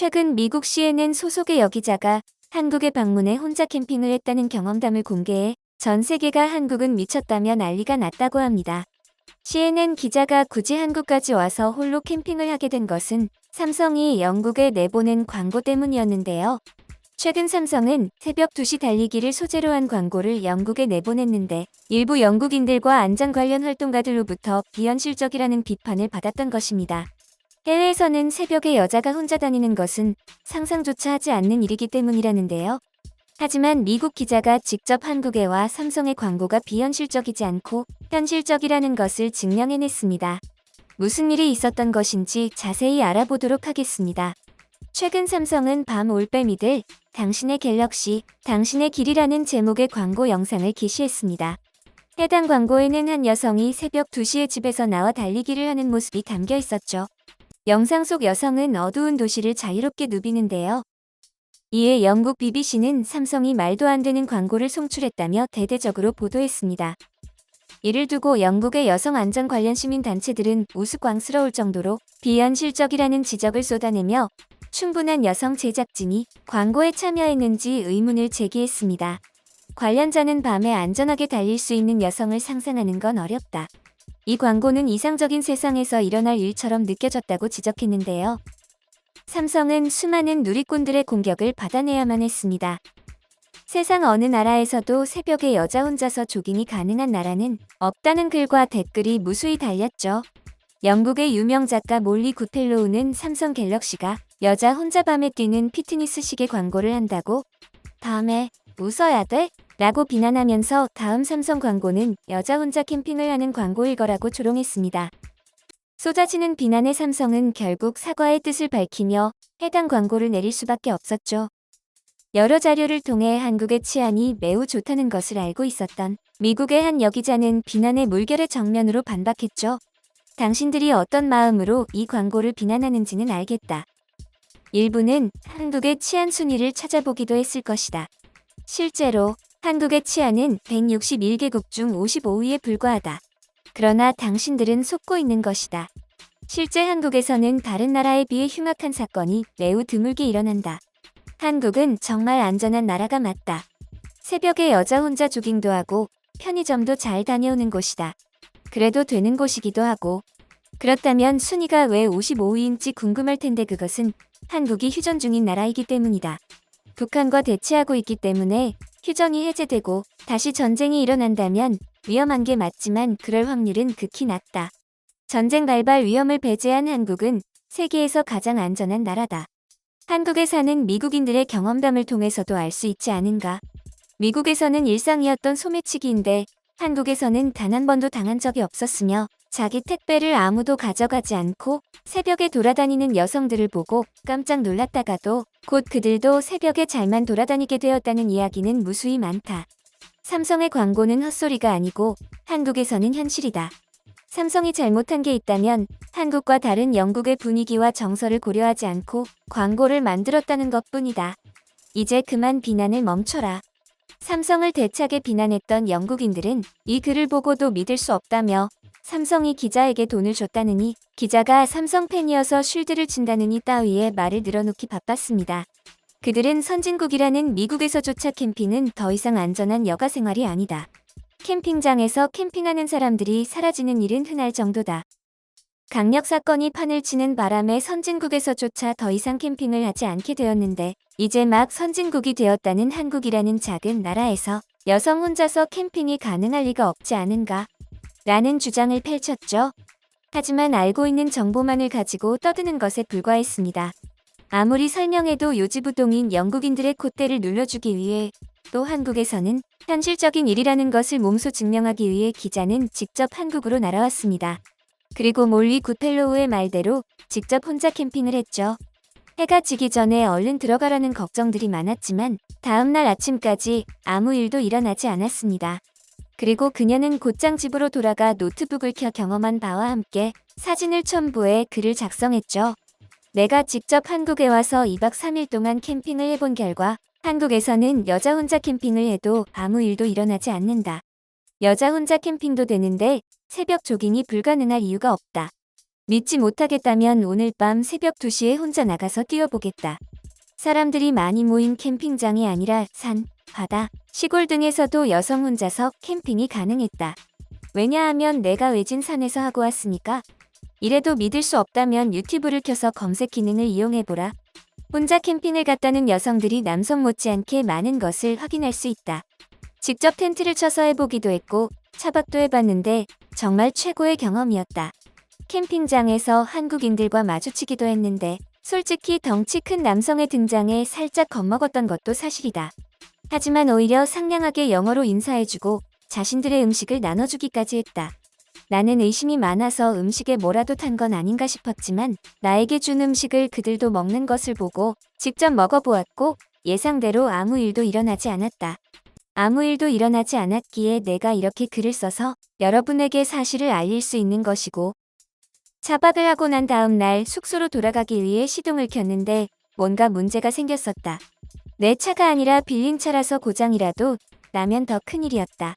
최근 미국 CNN 소속의 여기자가 한국에 방문해 혼자 캠핑을 했다는 경험담을 공개해 전 세계가 한국은 미쳤다며 난리가 났다고 합니다. CNN 기자가 굳이 한국까지 와서 홀로 캠핑을 하게 된 것은 삼성이 영국에 내보낸 광고 때문이었는데요. 최근 삼성은 새벽 2시 달리기를 소재로 한 광고를 영국에 내보냈는데 일부 영국인들과 안전 관련 활동가들로부터 비현실적이라는 비판을 받았던 것입니다. 해외에서는 새벽에 여자가 혼자 다니는 것은 상상조차 하지 않는 일이기 때문이라는데요. 하지만 미국 기자가 직접 한국에 와 삼성의 광고가 비현실적이지 않고 현실적이라는 것을 증명해냈습니다. 무슨 일이 있었던 것인지 자세히 알아보도록 하겠습니다. 최근 삼성은 밤 올빼미들, 당신의 갤럭시, 당신의 길이라는 제목의 광고 영상을 게시했습니다. 해당 광고에는 한 여성이 새벽 2시에 집에서 나와 달리기를 하는 모습이 담겨 있었죠. 영상 속 여성은 어두운 도시를 자유롭게 누비는데요. 이에 영국 BBC는 삼성이 말도 안 되는 광고를 송출했다며 대대적으로 보도했습니다. 이를 두고 영국의 여성 안전 관련 시민 단체들은 우스꽝스러울 정도로 비현실적이라는 지적을 쏟아내며 충분한 여성 제작진이 광고에 참여했는지 의문을 제기했습니다. 관련자는 밤에 안전하게 달릴 수 있는 여성을 상상하는 건 어렵다. 이 광고는 이상적인 세상에서 일어날 일처럼 느껴졌다고 지적했는데요. 삼성은 수많은 누리꾼들의 공격을 받아내야만 했습니다. 세상 어느 나라에서도 새벽에 여자 혼자서 조깅이 가능한 나라는 없다는 글과 댓글이 무수히 달렸죠. 영국의 유명 작가 몰리 구펠로우는 삼성 갤럭시가 여자 혼자 밤에 뛰는 피트니스 시계 광고를 한다고 밤에 웃어야 돼? 라고 비난하면서 다음 삼성 광고는 여자 혼자 캠핑을 하는 광고일 거라고 조롱했습니다. 쏟아지는 비난의 삼성은 결국 사과의 뜻을 밝히며 해당 광고를 내릴 수밖에 없었죠. 여러 자료를 통해 한국의 치안이 매우 좋다는 것을 알고 있었던 미국의 한 여기자는 비난의 물결의 정면으로 반박했죠. 당신들이 어떤 마음으로 이 광고를 비난하는지는 알겠다. 일부는 한국의 치안 순위를 찾아보기도 했을 것이다. 실제로 한국의 치안은 161개국 중 55위에 불과하다. 그러나 당신들은 속고 있는 것이다. 실제 한국에서는 다른 나라에 비해 흉악한 사건이 매우 드물게 일어난다. 한국은 정말 안전한 나라가 맞다. 새벽에 여자 혼자 조깅도 하고 편의점도 잘 다녀오는 곳이다. 그래도 되는 곳이기도 하고. 그렇다면 순위가 왜 55위인지 궁금할 텐데 그것은 한국이 휴전 중인 나라이기 때문이다. 북한과 대치하고 있기 때문에 휴전이 해제되고 다시 전쟁이 일어난다면 위험한 게 맞지만 그럴 확률은 극히 낮다. 전쟁 발발 위험을 배제한 한국은 세계에서 가장 안전한 나라다. 한국에 사는 미국인들의 경험담을 통해서도 알 수 있지 않은가. 미국에서는 일상이었던 소매치기인데 한국에서는 단 한 번도 당한 적이 없었으며 자기 택배를 아무도 가져가지 않고 새벽에 돌아다니는 여성들을 보고 깜짝 놀랐다가도 곧 그들도 새벽에 잘만 돌아다니게 되었다는 이야기는 무수히 많다. 삼성의 광고는 헛소리가 아니고 한국에서는 현실이다. 삼성이 잘못한 게 있다면 한국과 다른 영국의 분위기와 정서를 고려하지 않고 광고를 만들었다는 것 뿐이다. 이제 그만 비난을 멈춰라. 삼성을 대차게 비난했던 영국인들은 이 글을 보고도 믿을 수 없다며 삼성이 기자에게 돈을 줬다느니 기자가 삼성 팬이어서 쉴드를 친다느니 따위의 말을 늘어놓기 바빴습니다. 그들은 선진국이라는 미국에서조차 캠핑은 더 이상 안전한 여가 생활이 아니다. 캠핑장에서 캠핑하는 사람들이 사라지는 일은 흔할 정도다. 강력 사건이 판을 치는 바람에 선진국에서조차 더 이상 캠핑을 하지 않게 되었는데 이제 막 선진국이 되었다는 한국이라는 작은 나라에서 여성 혼자서 캠핑이 가능할 리가 없지 않은가 라는 주장을 펼쳤죠. 하지만 알고 있는 정보만을 가지고 떠드는 것에 불과했습니다. 아무리 설명해도 요지부동인 영국인들의 콧대를 눌러주기 위해 또 한국에서는 현실적인 일이라는 것을 몸소 증명하기 위해 기자는 직접 한국으로 날아왔습니다. 그리고 몰리 구펠로우의 말대로 직접 혼자 캠핑을 했죠. 해가 지기 전에 얼른 들어가라는 걱정들이 많았지만 다음날 아침까지 아무 일도 일어나지 않았습니다. 그리고 그녀는 곧장 집으로 돌아가 노트북을 켜 경험한 바와 함께 사진을 첨부해 글을 작성했죠. 내가 직접 한국에 와서 2박 3일 동안 캠핑을 해본 결과 한국에서는 여자 혼자 캠핑을 해도 아무 일도 일어나지 않는다. 여자 혼자 캠핑도 되는데 새벽 조깅이 불가능할 이유가 없다. 믿지 못하겠다면 오늘 밤 새벽 2시에 혼자 나가서 뛰어보겠다. 사람들이 많이 모인 캠핑장이 아니라 산, 바다, 시골 등에서도 여성 혼자서 캠핑이 가능했다. 왜냐하면 내가 외진 산에서 하고 왔으니까. 이래도 믿을 수 없다면 유튜브를 켜서 검색 기능을 이용해보라. 혼자 캠핑을 갔다는 여성들이 남성 못지않게 많은 것을 확인할 수 있다. 직접 텐트를 쳐서 해보기도 했고 차박도 해봤는데 정말 최고의 경험이었다. 캠핑장에서 한국인들과 마주치기도 했는데 솔직히 덩치 큰 남성의 등장에 살짝 겁먹었던 것도 사실이다. 하지만 오히려 상냥하게 영어로 인사해주고 자신들의 음식을 나눠주기까지 했다. 나는 의심이 많아서 음식에 뭐라도 탄 건 아닌가 싶었지만 나에게 준 음식을 그들도 먹는 것을 보고 직접 먹어보았고 예상대로 아무 일도 일어나지 않았다. 아무 일도 일어나지 않았기에 내가 이렇게 글을 써서 여러분에게 사실을 알릴 수 있는 것이고 차박을 하고 난 다음 날 숙소로 돌아가기 위해 시동을 켰는데 뭔가 문제가 생겼었다. 내 차가 아니라 빌린 차라서 고장이라도 나면 더 큰일이었다.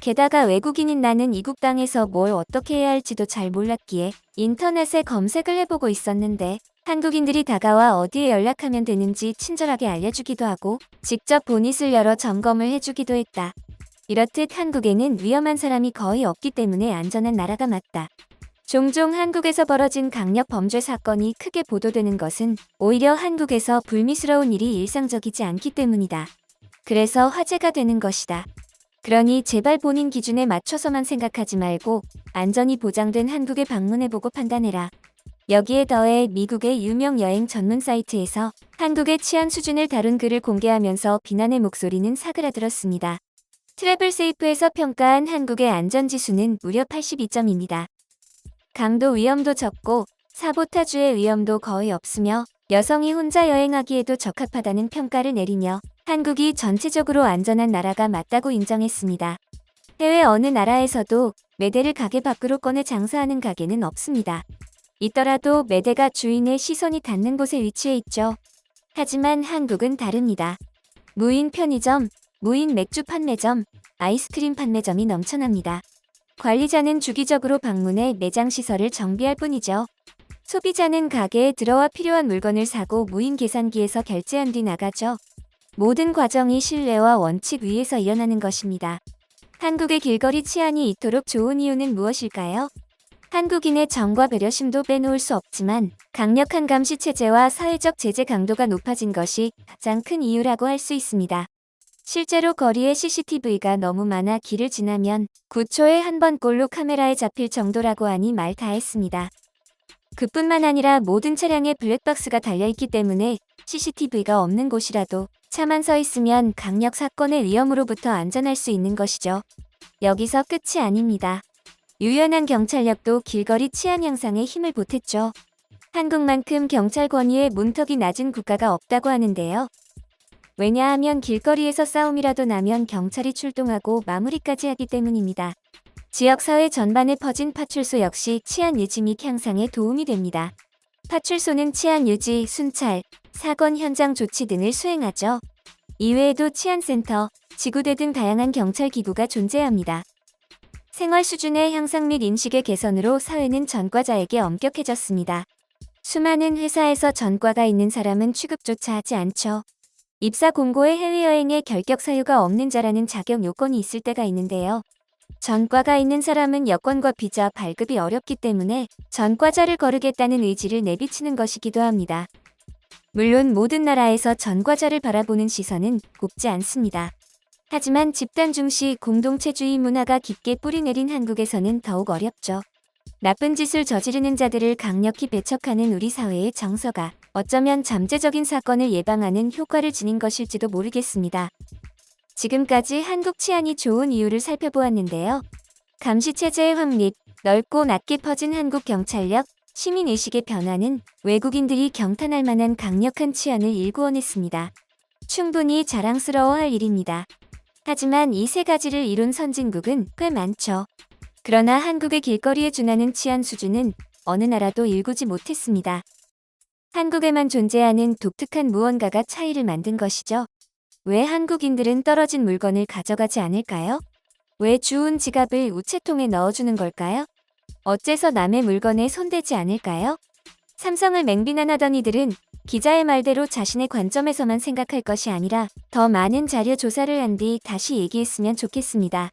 게다가 외국인인 나는 이국 땅에서 뭘 어떻게 해야 할지도 잘 몰랐기에 인터넷에 검색을 해보고 있었는데 한국인들이 다가와 어디에 연락하면 되는지 친절하게 알려주기도 하고 직접 보닛을 열어 점검을 해주기도 했다. 이렇듯 한국에는 위험한 사람이 거의 없기 때문에 안전한 나라가 맞다. 종종 한국에서 벌어진 강력 범죄 사건이 크게 보도되는 것은 오히려 한국에서 불미스러운 일이 일상적이지 않기 때문이다. 그래서 화제가 되는 것이다. 그러니 제발 본인 기준에 맞춰서만 생각하지 말고 안전이 보장된 한국에 방문해보고 판단해라. 여기에 더해 미국의 유명 여행 전문 사이트에서 한국의 치안 수준을 다룬 글을 공개하면서 비난의 목소리는 사그라들었습니다. 트래블 세이프에서 평가한 한국의 안전지수는 무려 82점입니다. 강도 위험도 적고 사보타주의 위험도 거의 없으며 여성이 혼자 여행하기에도 적합하다는 평가를 내리며 한국이 전체적으로 안전한 나라가 맞다고 인정했습니다. 해외 어느 나라에서도 매대를 가게 밖으로 꺼내 장사하는 가게는 없습니다. 있더라도 매대가 주인의 시선이 닿는 곳에 위치해 있죠. 하지만 한국은 다릅니다. 무인 편의점, 무인 맥주 판매점, 아이스크림 판매점이 넘쳐납니다. 관리자는 주기적으로 방문해 매장 시설을 정비할 뿐이죠. 소비자는 가게에 들어와 필요한 물건을 사고 무인 계산기에서 결제한 뒤 나가죠. 모든 과정이 신뢰와 원칙 위에서 일어나는 것입니다. 한국의 길거리 치안이 이토록 좋은 이유는 무엇일까요? 한국인의 정과 배려심도 빼놓을 수 없지만 강력한 감시 체제와 사회적 제재 강도가 높아진 것이 가장 큰 이유라고 할 수 있습니다. 실제로 거리에 CCTV가 너무 많아 길을 지나면 9초에 한 번 꼴로 카메라에 잡힐 정도라고 하니 말 다 했습니다. 그뿐만 아니라 모든 차량에 블랙박스가 달려있기 때문에 CCTV가 없는 곳이라도 차만 서 있으면 강력 사건의 위험으로부터 안전할 수 있는 것이죠. 여기서 끝이 아닙니다. 유연한 경찰력도 길거리 치안 향상에 힘을 보탰죠. 한국만큼 경찰 권위의 문턱이 낮은 국가가 없다고 하는데요. 왜냐하면 길거리에서 싸움이라도 나면 경찰이 출동하고 마무리까지 하기 때문입니다. 지역사회 전반에 퍼진 파출소 역시 치안 유지 및 향상에 도움이 됩니다. 파출소는 치안 유지, 순찰, 사건 현장 조치 등을 수행하죠. 이외에도 치안센터, 지구대 등 다양한 경찰 기구가 존재합니다. 생활 수준의 향상 및 인식의 개선으로 사회는 전과자에게 엄격해졌습니다. 수많은 회사에서 전과가 있는 사람은 취급조차 하지 않죠. 입사 공고에 해외여행에 결격 사유가 없는 자라는 자격 요건이 있을 때가 있는데요. 전과가 있는 사람은 여권과 비자 발급이 어렵기 때문에 전과자를 거르겠다는 의지를 내비치는 것이기도 합니다. 물론 모든 나라에서 전과자를 바라보는 시선은 곱지 않습니다. 하지만 집단 중시 공동체주의 문화가 깊게 뿌리내린 한국에서는 더욱 어렵죠. 나쁜 짓을 저지르는 자들을 강력히 배척하는 우리 사회의 정서가 어쩌면 잠재적인 사건을 예방하는 효과를 지닌 것일지도 모르겠습니다. 지금까지 한국 치안이 좋은 이유를 살펴보았는데요. 감시체제의 확립, 넓고 낮게 퍼진 한국 경찰력, 시민의식의 변화는 외국인들이 경탄할 만한 강력한 치안을 일구어냈습니다. 충분히 자랑스러워할 일입니다. 하지만 이 세 가지를 이룬 선진국은 꽤 많죠. 그러나 한국의 길거리에 준하는 치안 수준은 어느 나라도 일구지 못했습니다. 한국에만 존재하는 독특한 무언가가 차이를 만든 것이죠. 왜 한국인들은 떨어진 물건을 가져가지 않을까요? 왜 주운 지갑을 우체통에 넣어주는 걸까요? 어째서 남의 물건에 손대지 않을까요? 삼성을 맹비난하던 이들은 기자의 말대로 자신의 관점에서만 생각할 것이 아니라 더 많은 자료 조사를 한 뒤 다시 얘기했으면 좋겠습니다.